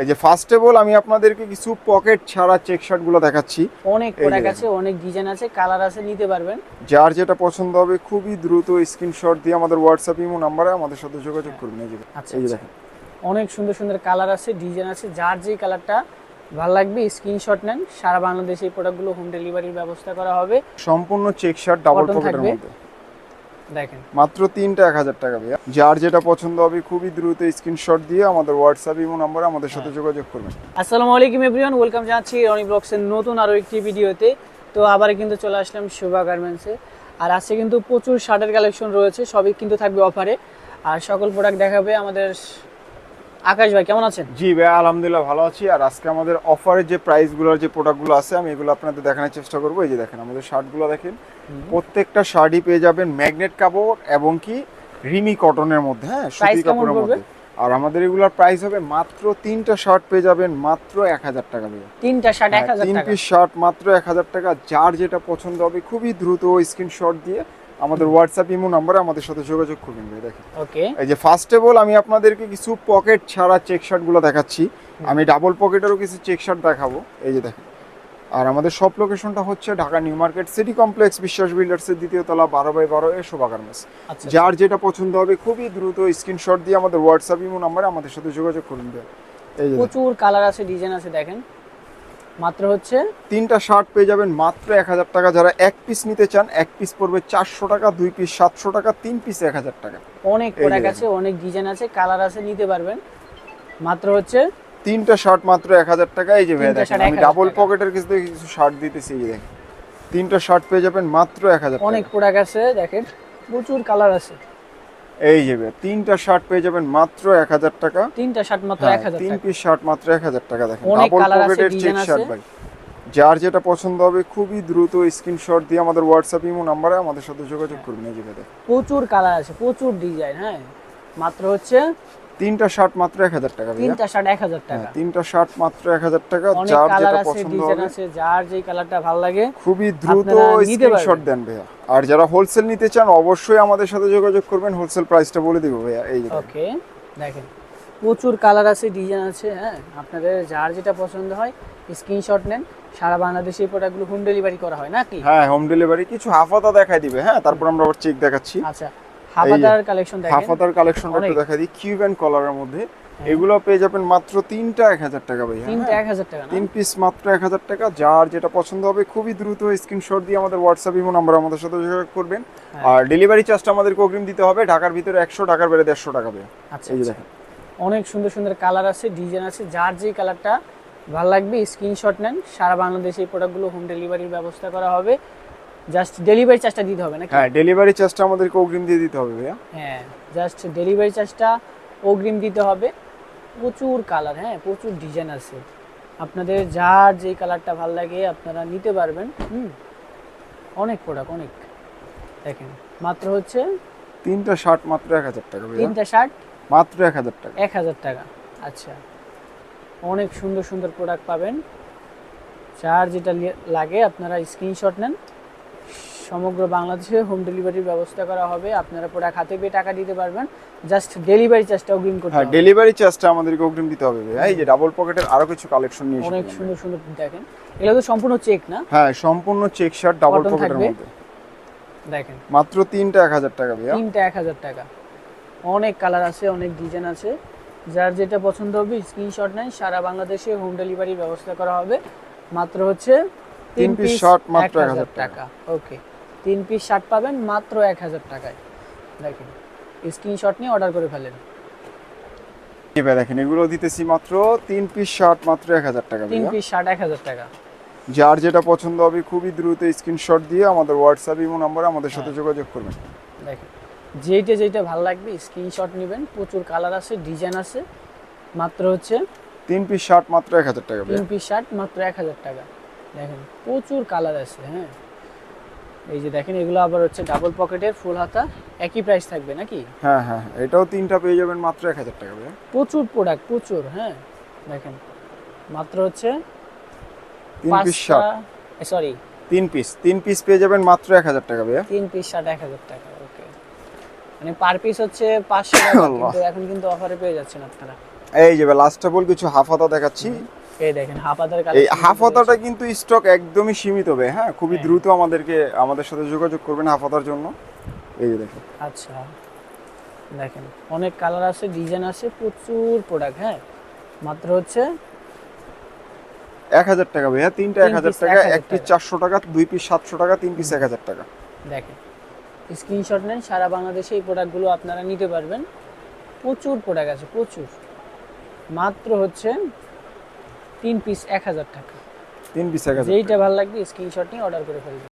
এই যে first of all আমি আপনাদেরকে কিছু পকেট ছাড়া চেক শার্টগুলো দেখাচ্ছি। অনেক প্রোডাক্ট আছে অনেক ডিজাইন আছে কালার আছে নিতে পারবেন। যার যেটা পছন্দ হবে খুবই দ্রুত স্ক্রিনশট দিয়ে আমাদের হোয়াটসঅ্যাপ ইমো নাম্বারে আমাদের সাথে যোগাযোগ করবেন এই যে আচ্ছা এই আচ্ছা। দেখেন। অনেক সুন্দর সুন্দর কালার আছে ডিজাইন আছে যার যেই কালারটা ভালো লাগবে স্ক্রিনশট নেন। সারা বাংলাদেশে এই প্রোডাক্টগুলো হোম ডেলিভারির ব্যবস্থা করা হবে। সম্পূর্ণ চেক শার্ট ডাবল পকেটের থাকবে। মধ্যে। দেখেন। মাত্র তিনটা এক হাজার টাকা ভাইয়া। যার যেটা পছন্দ হবে খুবই দ্রুত স্ক্রিনশট দিয়ে আমাদের হোয়াটসঅ্যাপ ইমো নম্বরে আমাদের সাথে যোগাযোগ করবেন। আসসালামু আলাইকুম এভরিওয়ান ওয়েলকাম জানাচ্ছি রনি ব্লগসের নতুন আরও একটি ভিডিওতে। তো আবার কিন্তু চলে আসলাম শোভা গার্মেন্টসে আর আজকে কিন্তু প্রচুর শার্টের কালেকশন রয়েছে সবই কিন্তু থাকবে অফারে আর সকল প্রোডাক্ট দেখাবে আমাদের আকাশ ভাই কেমন আছেন? জি ভাই আলহামদুলিল্লাহ ভালো আছি। আর আজকে আমাদের অফারের যে প্রাইসগুলোর যে প্রোডাক্টগুলো আছে আমি এগুলো আপনাদের দেখানোর চেষ্টা করব। এই যে দেখেন আমাদের শার্টগুলো দেখেন। প্রত্যেকটা শার্টই পেয়ে যাবেন ম্যাগনেট কাপড় এবং কি রিমি কটনের মধ্যে হ্যাঁ সুতি কাপড়ের মধ্যে। আর আমাদের এগুলোর প্রাইস হবে মাত্র তিনটা শার্ট পেয়ে যাবেন মাত্র এক হাজার টাকা দিয়ে। তিনটা শার্ট এক হ্যাঁ, হাজার তিন পিস শার্ট মাত্র এক হাজার টাকা। যার যেটা পছন্দ হবে খুবই দ্রুত স্ক্রিনশট দিয়ে আমাদের হোয়াটসঅ্যাপ ইমো নাম্বারে আমাদের সাথে যোগাযোগ করবেন ভাই দেখেন। ওকে এই যে ফার্স্ট অফ অল আমি আপনাদেরকে কিছু পকেট ছাড়া চেক শার্টগুলো দেখাচ্ছি। আমি ডাবল পকেটেরও কিছু চেক শার্ট দেখাবো। এই যে দেখেন। আর আমাদের সব লোকেশনটা হচ্ছে Dhaka New Market City Complex Biswas বিল্ডার্সের দ্বিতীয় তলা বারো বাই বারো এ শোভা গার্মেন্টস আচ্ছা যার যেটা পছন্দ হবে খুবই দ্রুত স্ক্রিনশট দিয়ে আমাদের হোয়াটসঅ্যাপ ইমো নাম্বারে আমাদের সাথে যোগাযোগ করুন। এই। প্রচুর কালার আছে ডিজাইন আছে দেখেন। মাত্র হচ্ছে তিনটা শার্ট পেয়ে যাবেন মাত্র এক হাজার টাকা। যারা এক পিস নিতে চান এক পিস পড়বে চারশো টাকা দুই পিস সাতশো টাকা তিন পিস এক হাজার টাকা। অনেক প্রোডাক্ট আছে অনেক ডিজাইন আছে কালার আছে নিতে পারবেন। মাত্র হচ্ছে তিনটা শার্ট মাত্র এক হাজার টাকা। এই যে ভাই দেখেন আমি ডাবল পকেটের কিছু কিছু শার্ট দিতেছি এই দেখেন। তিনটা শার্ট পেয়ে যাবেন মাত্র এক হাজার অনেক প্রোডাক্ট আছে দেখেন। প্রচুর কালার আছে। এই যে তিনটা শার্ট পেয়ে যাবেন মাত্র এক হাজার টাকা। তিনটা শার্ট মাত্র হ্যাঁ, এক হাজার তিন পিস শার্ট মাত্র এক হাজার টাকা দেখেন। ডাবল পকেটের চেক শার্ট। ভাই। যার যেটা পছন্দ হবে খুবই দ্রুত স্ক্রিনশট দিয়ে আমাদের হোয়াটসঅ্যাপ ইমো নাম্বারে আমাদের সাথে যোগাযোগ করবেন। এই যে প্রচুর কালার আছে প্রচুর ডিজাইন হ্যাঁ। মাত্র হচ্ছে তিনটা শার্ট মাত্র এক হাজার টাকা ভাইয়া। তিনটা শার্ট এক হাজার হ্যাঁ, টাকা তিনটা শার্ট মাত্র এক হাজার টাকা অনেক যার যেটা পছন্দ হবে। আছে যার যেই কালারটা ভালো লাগে খুবই দ্রুত স্ক্রিনশট দেন ভাইয়া। আর যারা হোলসেল নিতে চান অবশ্যই আমাদের সাথে যোগাযোগ করবেন হোলসেল প্রাইসটা বলে দিব ভাইয়া এই ওকে দেখেন। প্রচুর কালার আছে ডিজাইন আছে হ্যাঁ? আপনাদের যার যেটা পছন্দ হয় স্ক্রিনশট নেন। সারা বাংলাদেশে এই প্রোডাক্টগুলো হোম ডেলিভারি করা হয় নাকি? হ্যাঁ হোম ডেলিভারি কিছু হাফাতা দেখাই দিবে হ্যাঁ? তারপর আমরা আবার চেক দেখাচ্ছি। আচ্ছা হাফাদার কালেকশন দেখেন। হাফাতার কালেকশনটা একটু অনেক। দিই কিউব অ্যান্ড কলারের মধ্যে। এগুলো পেয়ে যাবেন মাত্র তিনটা এক হাজার টাকা ভাইয়া। তিনটা হ্যাঁ? এক হাজার টাকা তিন পিস মাত্র এক হাজার টাকা। যার যেটা পছন্দ হবে খুবই দ্রুত স্ক্রিনশট দিয়ে আমাদের হোয়াটসঅ্যাপ ইমো নাম্বার আমাদের সাথে যোগাযোগ করবেন। হ্যাঁ। আর ডেলিভারি চার্জটা আমাদেরকে অগ্রিম দিতে হবে। ঢাকার ভিতরে একশো ঢাকার বেড়ে দেড়শো টাকা ভাইয়া। আচ্ছা এই আচ্ছা। দেখেন। অনেক সুন্দর সুন্দর কালার আছে ডিজাইন আছে। যার যেই কালারটা ভালো লাগবে স্ক্রিনশট নেন। সারা বাংলাদেশে এই প্রোডাক্টগুলো হোম ডেলিভারির ব্যবস্থা করা হবে। জাস্ট ডেলিভারি চার্জটা দিতে হবে নাকি? হ্যাঁ ডেলিভারি চার্জটা আমাদেরকে অগ্রিম দিয়ে দিতে হবে ভাইয়া। হ্যাঁ জাস্ট ডেলিভারি চার্জটা অগ্রিম দিতে হবে। প্রচুর কালার হ্যাঁ প্রচুর ডিজাইন আছে। আপনাদের যার যেই কালারটা ভালো লাগে আপনারা নিতে পারবেন হুম। অনেক প্রোডাক্ট অনেক। দেখেন মাত্র হচ্ছে তিনটা শার্ট মাত্র এক হাজার টাকা তিনটা শার্ট মাত্র এক হাজার টাকা। এক হাজার টাকা আচ্ছা। অনেক সুন্দর সুন্দর প্রোডাক্ট পাবেন। যার যেটা লাগে আপনারা স্ক্রিনশট নেন। সমগ্র বাংলাদেশে হোম ডেলিভারির ব্যবস্থা করা হবে। আপনারা প্রোডাক্ট হাতে পেয়ে টাকা দিতে পারবেন। জাস্ট ডেলিভারি চার্জটা অগ্রিম করতে হ্যাঁ ডেলিভারি চার্জটা আমাদেরকে অগ্রিম দিতে হবে এই যে ডাবল পকেটের আরও কিছু কালেকশন নিয়ে অনেক সুন্দর সুন্দর দেখেন। এগুলো তো সম্পূর্ণ চেক না? হ্যাঁ সম্পূর্ণ চেক শার্ট ডাবল পকেটের। মধ্যে। দেখেন। মাত্র তিনটা এক হাজার টাকা ভাইয়া। তিনটা এক হাজার টাকা। অনেক কালার আছে অনেক ডিজাইন আছে। যার যেটা পছন্দ হবে স্ক্রিনশট নেন। সারা বাংলাদেশে হোম ডেলিভারির ব্যবস্থা করা হবে। মাত্র হচ্ছে তিন পিস shirt মাত্র 1000 1000 টাকা। ওকে তিন পিস শার্ট পাবেন মাত্র এক হাজার টাকায়। দেখেন স্ক্রিনশট নিয়ে অর্ডার করে ফেলেন। ভাই দেখেন এগুলো দিতেছি মাত্র তিন পিস শার্ট মাত্র এক হাজার টাকা তিন পিস শার্ট এক হাজার টাকা। যার যেটা পছন্দ হবে খুবই দ্রুত স্ক্রিনশট দিয়ে আমাদের হোয়াটসঅ্যাপ ইমো নাম্বারে আমাদের সাথে যোগাযোগ করবেন। দেখেন যেইটা যেইটা ভালো লাগবে স্ক্রিনশট নেবেন প্রচুর কালার আছে ডিজাইন আছে মাত্র হচ্ছে তিন পিস শার্ট মাত্র এক হাজার টাকা তিন পিস শার্ট মাত্র এক হাজার টাকা। দেখেন প্রচুর কালার আছে হ্যাঁ। এই যে দেখেন এগুলো আবার হচ্ছে ডাবল পকেটের ফুল হাতা একই প্রাইস থাকবে নাকি? হ্যাঁ হ্যাঁ এটাও তিনটা পেয়ে যাবেন মাত্র এক হাজার টাকা প্রচুর প্রোডাক্ট প্রচুর হ্যাঁ। দেখেন মাত্র হচ্ছে তিন পিস শার্ট সরি তিন পিস তিন পিস পেয়ে যাবেন মাত্র এক হাজার টাকা ভাইয়া। তিন পিস শার্ট এক হাজার টাকা ওকে মানে পার পিস হচ্ছে পাঁচশো টাকা কিন্তু এখন কিন্তু অফারে পেয়ে যাচ্ছেন আপনারা। এই যে লাস্টেবল কিছু হাফ হাতা দেখাচ্ছি। এই দেখেন হাফাদার এই হাফাতাটা কিন্তু স্টক একদমই সীমিত হবে হ্যাঁ? খুবই হ্যাঁ। দ্রুত আমাদেরকে আমাদের সাথে যোগাযোগ করবেন হাফাতার জন্য। এই যে দেখেন। আচ্ছা দেখেন অনেক কালার আছে ডিজাইন আছে প্রচুর প্রোডাক্ট হ্যাঁ? মাত্র হচ্ছে এক হাজার টাকা ভাইয়া তিনটা তিন এক হাজার টাকা এক পিস চারশো টাকা দুই পিস সাতশো টাকা তিন পিস এক হাজার টাকা। দেখেন স্ক্রিনশট নেন সারা বাংলাদেশে এই প্রোডাক্টগুলো আপনারা নিতে পারবেন। প্রচুর প্রোডাক্ট আছে প্রচুর। মাত্র হচ্ছে তিন পিস এক হাজার টাকা। তিন পিস এক হাজার যেইটা ভালো লাগবে স্ক্রিনশট নিয়ে অর্ডার করে ফেলবেন